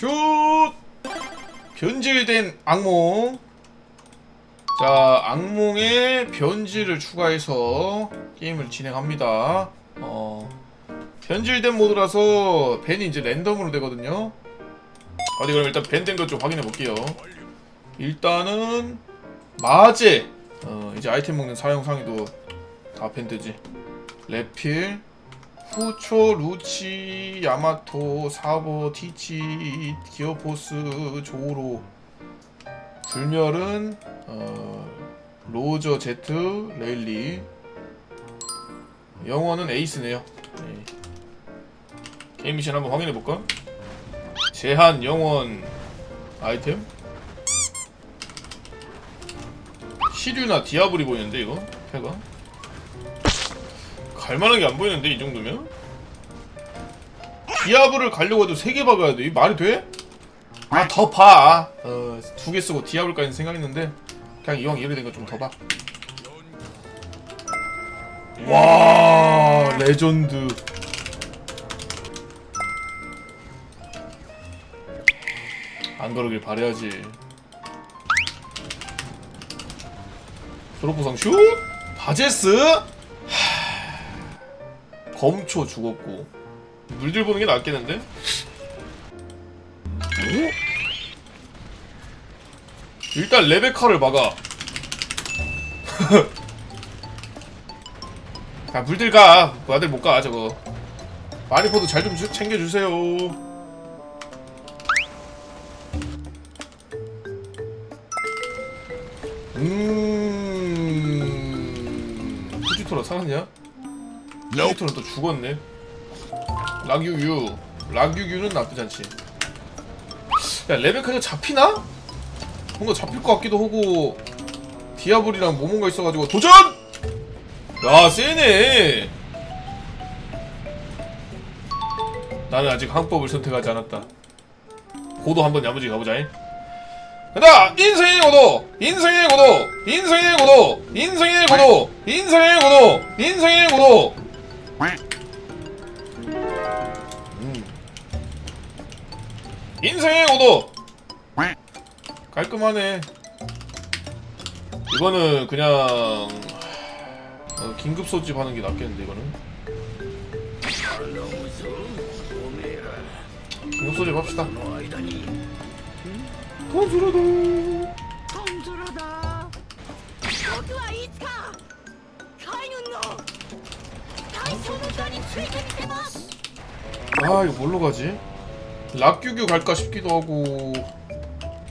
슛! 변질된 악몽. 자, 악몽에 변질을 추가해서 게임을 진행합니다. 어, 변질된 모드라서 밴이 이제 랜덤으로 되거든요. 어디 그럼 일단 밴된것 좀 확인해 볼게요. 일단은 마제. 어, 이제 아이템 먹는 사용 상위도 다 밴드지. 레필, 후초, 루치, 야마토, 사보, 티치, 디어포스, 조로 불멸은 어, 로저, 제트, 레일리 영어는 에이스네요 네. 게임 미션 한번 확인해볼까? 제한 영원 아이템? 시류나 디아블이 보이는데 이거? 패가? 갈만한 게 안 보이는데 이 정도면? 디아블을 가려고 해도 3개 박아야 돼? 이 말이 돼? 아 더 봐. 어, 두 개 쓰고 디아블까지 생각했는데 그냥 이왕 이래 된거 좀 더 봐. 와 레전드. 안 그러길 바래야지. 졸업보상 슛? 바제스? 하... 검초 죽었고 물들 보는 게 낫겠는데? 일단 레베카를 막아. 야 물들 가. 그 아들 못 가 저거. 마리포도 잘 좀 챙겨주세요. 음. 후지토라 살았냐? 후지토는 또 죽었네. 락유유. 락유유는 나쁘지 않지. 야 레베카가 잡히나? 뭔가 잡힐 것 같기도 하고 디아블이랑 뭐 뭔가 있어가지고 도전! 야 세네 나는 아직 항법을 선택하지 않았다 고도 한번 야무지게 가보자잉 간다! 인생의 고도! 인생의 고도! 인생의 고도! 인생의 고도! 인생의 고도! 인생의 고도! 음. 인생의 고도! 깔끔하네. 이거는 그냥 어, 긴급 소집 하는 게 낫겠는데 이거는. 긴급 소집 합시다. 돈 주러도. 아 이거 뭘로 가지? 락규규 갈까 싶기도 하고.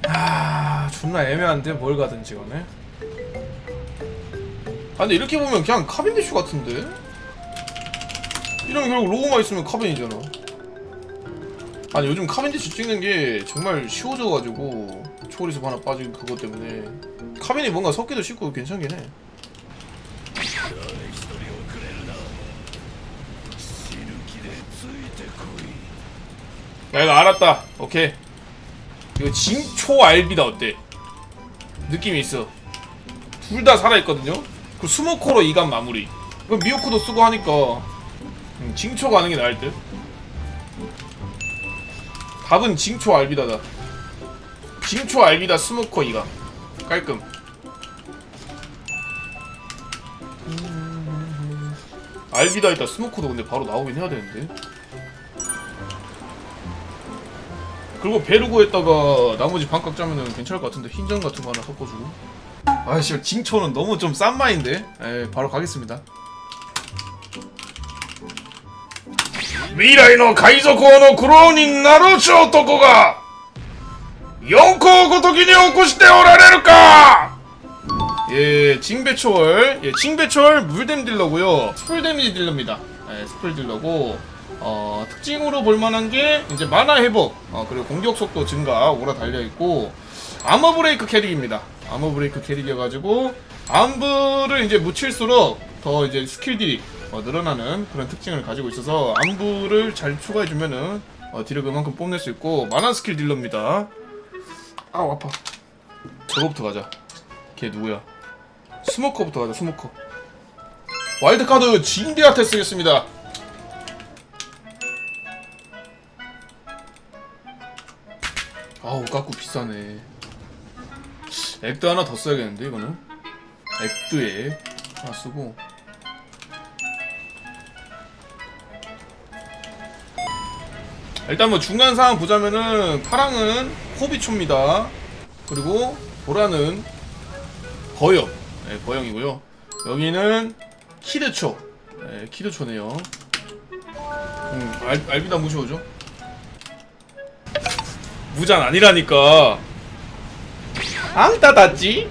아 존나 애매한데 뭘 가든지 간에. 아 근데 이렇게 보면 그냥 카빈디슈 같은데? 이러면 결국 로고만 있으면 카빈이잖아. 아니 요즘 카빈디슈 찍는 게 정말 쉬워져가지고 초월에서 하나 빠진 그것 때문에 카빈이 뭔가 섞기도 쉽고 괜찮긴 해. 야 이거 알았다. 오케이. 이거 징초 알비다 어때? 느낌이 있어. 둘 다 살아있거든요? 그 스모코로 이간 마무리. 그럼 미호크도 쓰고 하니까 음, 징초 가는 게 나을 듯. 답은 징초 알비다다. 징초 알비다 스모코 이간. 깔끔. 알비다 있다 스모코도 근데 바로 나오긴 해야 되는데. 그리고 베르고에다가 나머지 반값 짜면은 괜찮을 것 같은데 흰전 같은 거 하나 섞어주고. 아씨 징초는 너무 좀 싼 마인데? 에 바로 가겠습니다. 미라이노 가이조코노 크로닌 나루치 오토코가 연코 고토기니 오코시테 오라레르까 예 징배초월. 예 징배초월 물댐 딜러고요. 스풀 데미지 딜러입니다. 예 스풀 딜러고 어, 특징으로 볼만한 게 이제 만화 회복 어, 그리고 공격 속도 증가 오라 달려 있고 아머 브레이크 캐릭입니다. 아머 브레이크 캐릭이어 가지고 암부를 이제 묻힐수록 더 이제 스킬들이 어, 늘어나는 그런 특징을 가지고 있어서 암부를 잘 추가해 주면은 어, 딜을 그만큼 뽐낼 수 있고 만화 스킬 딜러입니다. 아우 아파. 저거부터 가자. 걔 누구야? 스모커부터 가자. 스모커. 와일드 카드 징대한테 쓰겠습니다. 아우 깎고 비싸네. 액드 하나 더 써야겠는데 이거는? 액드에 하나 쓰고. 일단 뭐 중간 상황 보자면은 파랑은 호비초입니다. 그리고 보라는 버영. 네, 버영이고요. 여기는 키드초. 네, 키드초네요. 음, 알, 알비다 무시오죠 무장 아니라니까. 앙따 다지?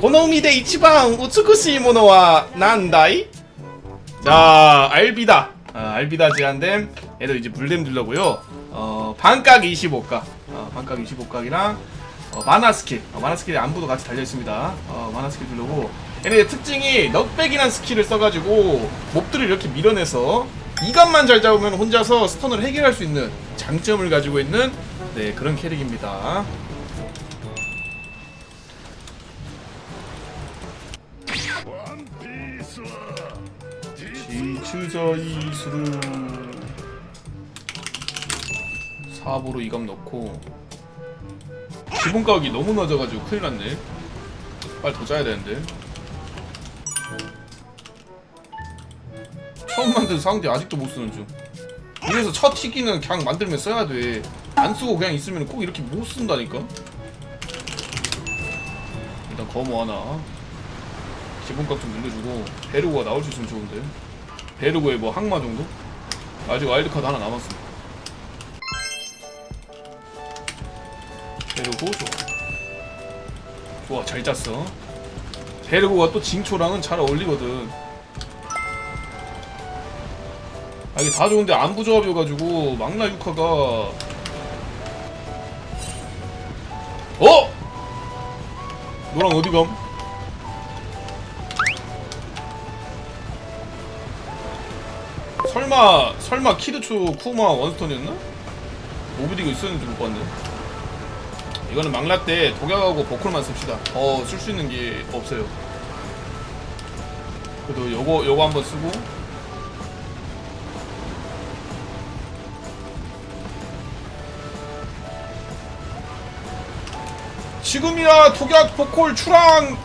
고노미데 이치방 우츠쿠시 모노와 난다이? 자 알비다. 아, 알비다 제한됨. 얘도 이제 물댐 들러고요. 어 반각 25각. 어, 반각 25각이랑 어, 마나 스킬. 어, 마나 스킬 안부도 같이 달려있습니다. 어, 마나 스킬 들러고. 얘네 특징이 넉백이란 스킬을 써가지고 몹들을 이렇게 밀어내서 이간만 잘 잡으면 혼자서 스턴을 해결할 수 있는 장점을 가지고 있는 네 그런 캐릭입니다. 지추저 이 수루 사보로 이감 넣고 기본 가격이 너무 낮아가지고 큰일 났네. 빨리 더 짜야 되는데. 처음 만든 상대 아직도 못 쓰는 중 이래서 첫 희기는 그냥 만들면 써야 돼 안 쓰고 그냥 있으면 꼭 이렇게 못 쓴다니까? 일단 검어 하나. 기본값 좀 늘려주고 베르고가 나올 수 있으면 좋은데. 베르고의 뭐 항마 정도? 아직 와일드카드 하나 남았어 베르고 좋아. 좋아 잘 짰어. 베르고가 또 징초랑은 잘 어울리거든 아 이게 다 좋은데 안부 조합이어가지고 막나 유카가 어? 너랑 어디 감? 설마 설마 키드초 쿠마 원스톤이었나? 오비디가 있었는지 못 봤네. 이거는 망라 때 독약하고 보컬만 씁시다. 더쓸수 있는 게 없어요. 그래도 요거 요거 한번 쓰고 지금이야 독약 보컬 출항.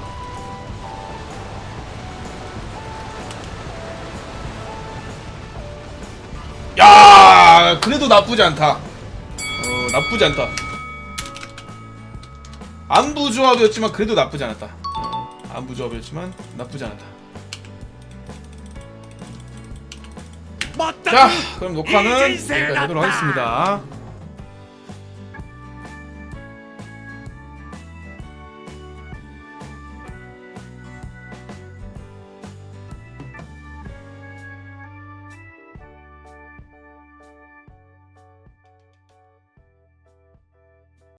야 그래도 나쁘지 않다. 어 나쁘지 않다. 안부 조합이었지만 그래도 나쁘지 않았다. 어, 안부 조합이었지만 나쁘지 않았다. 자 그럼 녹화는 여기까지 하도록 하겠습니다